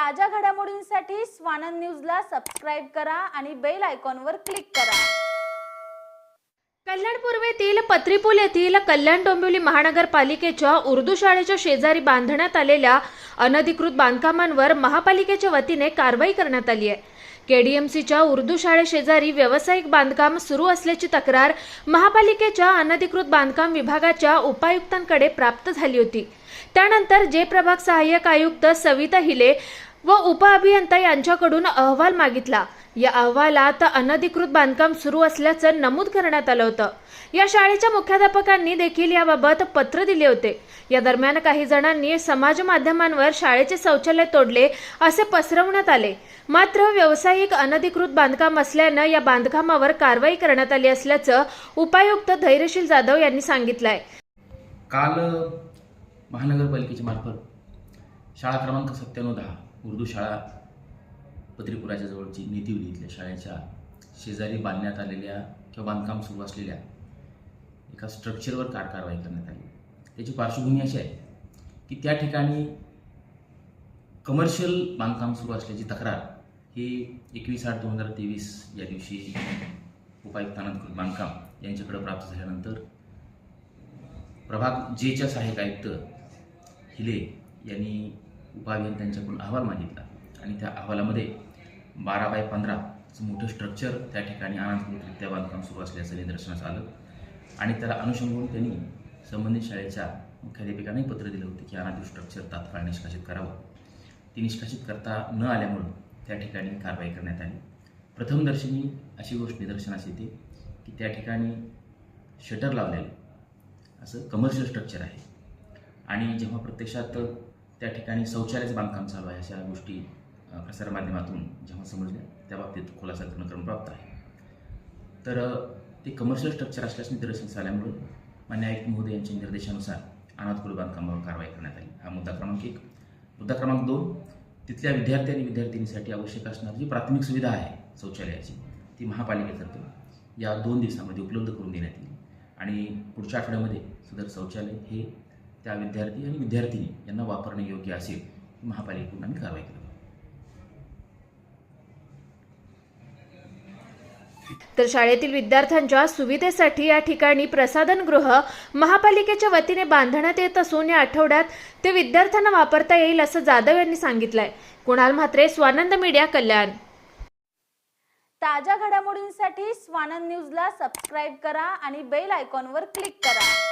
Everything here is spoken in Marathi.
ताज्या घडामोडींसाठी स्वानंद न्यूजला सबस्क्राईब करा आणि बेल आयकॉनवर क्लिक करा. कल्याण पूर्वेतील पत्रीपूल येथील कल्याण डोंबिवली महानगरपालिकेच्या उर्दू शाळेच्या शेजारी बांधण्यात आलेल्या अनधिकृत बांधकामांवर महापालिकेच्या वतीने कारवाई करण्यात आली आहे. केडीएमसीच्या उर्दू शाळेशेजारी व्यावसायिक बांधकाम सुरू असल्याची तक्रार महापालिकेच्या अनधिकृत बांधकाम विभागाच्या उपायुक्तांकडे प्राप्त झाली होती. त्यानंतर जे प्रभाग सहाय्यक आयुक्त सविता हिले व उपअभियंता यांच्याकडून अहवाल मागितला. या अहवालात अनधिकृत बांधकाम सुरू असल्याचं नमूद करण्यात आलं होतं. या शाळेच्या मुख्याध्यापकांनी देखील याबाबत पत्र दिले होते. या दरम्यान काही जणांनी समाज माध्यमांवर शाळेचे शौचालय तोडले असे पसरवण्यात आले. मात्र व्यावसायिक अनधिकृत बांधकाम असल्यानं या बांधकामावर कारवाई करण्यात आली असल्याचं उपायुक्त धैर्यशील जाधव यांनी सांगितलं आहे काल महानगरपालिकेच्या मार्फत शाळा क्रमांक सत्त्याण्णव दहा उर्दू शाळा पत्रीपुराच्या जवळची नेतिवली इथल्या शाळेच्या. शेजारी बांधण्यात आलेल्या किंवा बांधकाम सुरू असलेल्या एका स्ट्रक्चरवर कार कारवाई करण्यात आली. त्याची पार्श्वभूमी अशी आहे की त्या ठिकाणी कमर्शियल बांधकाम सुरू असल्याची तक्रार ही एकवीस आठ दोन हजार तेवीस या दिवशी उपायुक्तानंद बांधकाम यांच्याकडे प्राप्त झाल्यानंतर प्रभाग जेच्या सहाय्यक आयुक्त हिले यांनी उपअभियंत्यांच्याकडून अहवाल मागितला. आणि त्या अहवालामध्ये बारा बाय पंधराचं मोठं स्ट्रक्चर त्या ठिकाणी अनाधिकृतरित्या बांधकाम सुरू असल्याचं निदर्शनास आलं. आणि त्याला अनुषंगून त्यांनी संबंधित शाळेच्या मुख्याध्यापिकांनाही पत्र दिलं होतं की अनाधिकृत स्ट्रक्चर तात्काळ निष्कासित करावं. ती निष्कासित करता न आल्यामुळं त्या ठिकाणी कारवाई करण्यात आली. प्रथमदर्शनी अशी गोष्ट निदर्शनास येते की त्या ठिकाणी शटर लावलेलं असं कमर्शियल स्ट्रक्चर आहे. आणि जेव्हा प्रत्यक्षात त्या ठिकाणी शौचालयाचं बांधकाम चालू आहे अशा गोष्टी प्रसारमाध्यमातून जेव्हा समजल्या त्या बाबतीत खुलासा करणं क्रम प्राप्त आहे. तर ते कमर्शियल स्ट्रक्चर असल्यास निदर्शनास आल्यामुळं मान्य आयुक्त महोदय यांच्या निर्देशानुसार अनाथकुल बांधकामावर कारवाई करण्यात आली. हा मुद्दा क्रमांक एक. मुद्दा क्रमांक दोन. तिथल्या विद्यार्थी आणि विद्यार्थिनीसाठी आवश्यक असणारी जी प्राथमिक सुविधा आहे शौचालयाची ती महापालिकेतर्फे या दोन दिवसामध्ये उपलब्ध करून देण्यात येईल. आणि पुढच्या आठवड्यामध्ये सदर शौचालय हे त्या विद्यार्थी आणि विद्यार्थिनी यांना वापरणे योग्य असेल महापालिकेकडून आम्ही कारवाई करतो तर शाळेतील विद्यार्थ्यांच्या सुविधेसाठी या ठिकाणी प्रसाधनगृह महापालिकेच्या वतीने बांधण्यात येत असून या आठवड्यात ते विद्यार्थ्यांना वापरता येईल असं जाधव यांनी सांगितलंय. कुणाल म्हात्रे स्वानंद मीडिया कल्याण. ताज्या घडामोडींसाठी स्वानंद न्यूजला सबस्क्राईब करा आणि बेल आयकॉनवर क्लिक करा.